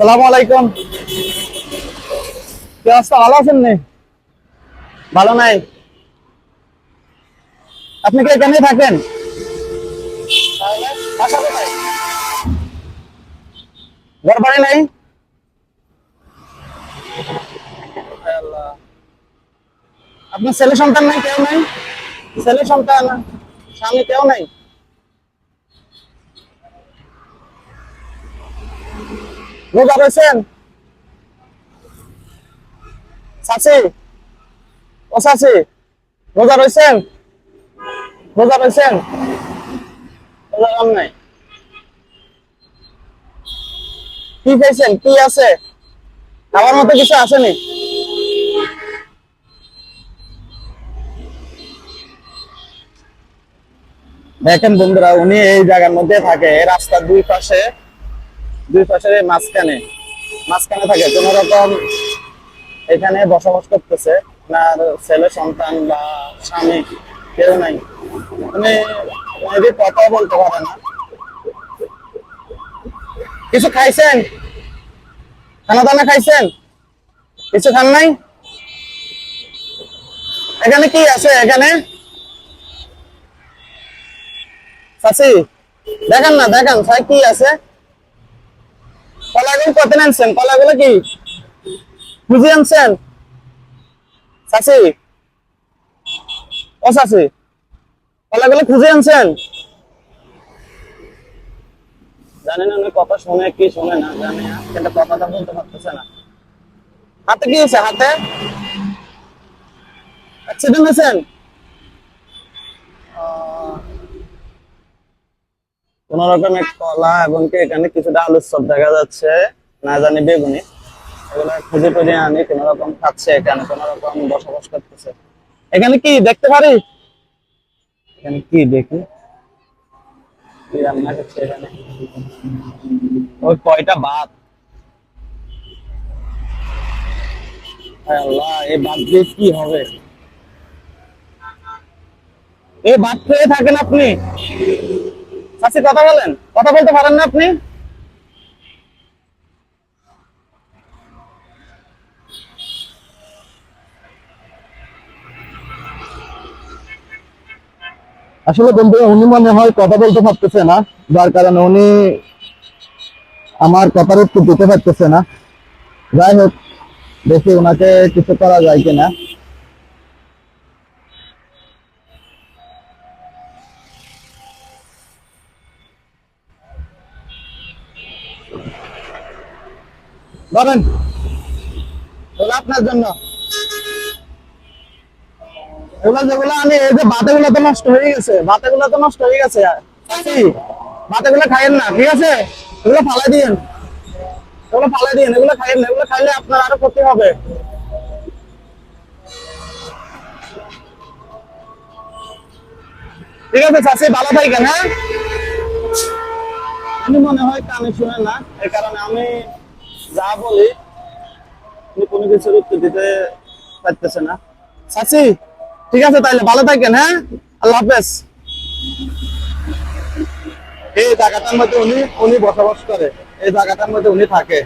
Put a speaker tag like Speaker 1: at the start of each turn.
Speaker 1: সালাম আলাইকুম। কি ভালো আছেন নি? ভালো নাই। আপনি কি এখানে থাকেন? ঘর নাই? আপনার ছেলে সন্তান নাই, কেউ নাই? ছেলে সন্তান, স্বামী কেউ নাই? রোজা রয়েছেন চাচি ও চাচি রোজা রয়েছেন রোজা রয়েছেন রোজা কাম নাই কি খাইছেন কি আছে খাবার মতো কিছু আসেনি দেখেন বন্ধুরা, উনি এই জায়গার মধ্যে থাকে রাস্তার দুই পাশে। দুই পাশের এই মাঝখানে মাঝখানে থাকে। কোন রকম এখানে বসবাস করতেছে। আপনার ছেলে, সন্তান বা স্বামী কেউ নাই। মানে মেয়েদের কথা বলতে পারে না। কিছু খাইছেন? খানা দানা খাইছেন? কিছু খান নাই? এখানে কি আছে এখানে? চাচি, দেখেন না, দেখেন কি আছে? কলাগুলো কত আনছেন? কলাগুলো কি? বুঝে আনছেন? চাচি। ও চাচি, কলাগুলো খুঁজে আনছেন? জানি না, উনি কথা শুনে, কি শুনে না জানে। কিন্তু কথাটা বলতে পারতেছে না। হাতে কি হয়েছে, হাতে? কোন রকমের কলা এবং কি এখানে কিছুটা আলুর সব দেখা যাচ্ছে, না জানি বেগুনি। এগুলো খুঁজে টুজে আনি, কোন রকম খাচ্ছে এখানে, কোন রকম বসবাস করতেছে। এখানে কি দেখতে পারি? এখানে কি দেখি? ওই কয়টা দিয়ে কি হবে? এই থাকেন আপনি? চাচি, কথা বলেন? কথা বলতে পারেন না আপনি? আসলে বন্ধু, উনি মনে হয় কথা বলতে পারতেছে না, যার কারণে উনি আমার কথার উত্তর দিতে পারতেছে না। যাই হোক, দেখি ওনাকে কিছু করা যায় কিনা। ধরেন আপনার জন্য। যেগুলো আমি এই যে বাতেগুলো তো নষ্ট হয়ে গেছে বাতেগুলো তো নষ্ট হয়ে গেছে। বাতেগুলো খাইয়েন না, ঠিক আছে? এগুলো ফালাই দিয়েন। এগুলো ফালাই দিয়েন, এগুলো খাইয়েন এগুলো খাইলে আপনার আরও ক্ষতি হবে। ঠিক আছে চাষি ভালো থাকেন হ্যাঁ? আমি মনে হয় কানে শুনে না, এই কারণে আমি যা বলি উনি কোনো কিছুর উত্তর দিতে পারতেছে না। চাচি ঠিক আছে তাহলে ভালো থাকেন হ্যাঁ? আল্লাহ হাফেজ। এই জায়গাটার মধ্যে উনি উনি বসবাস করে। এই জায়গাটার মধ্যে উনি থাকে।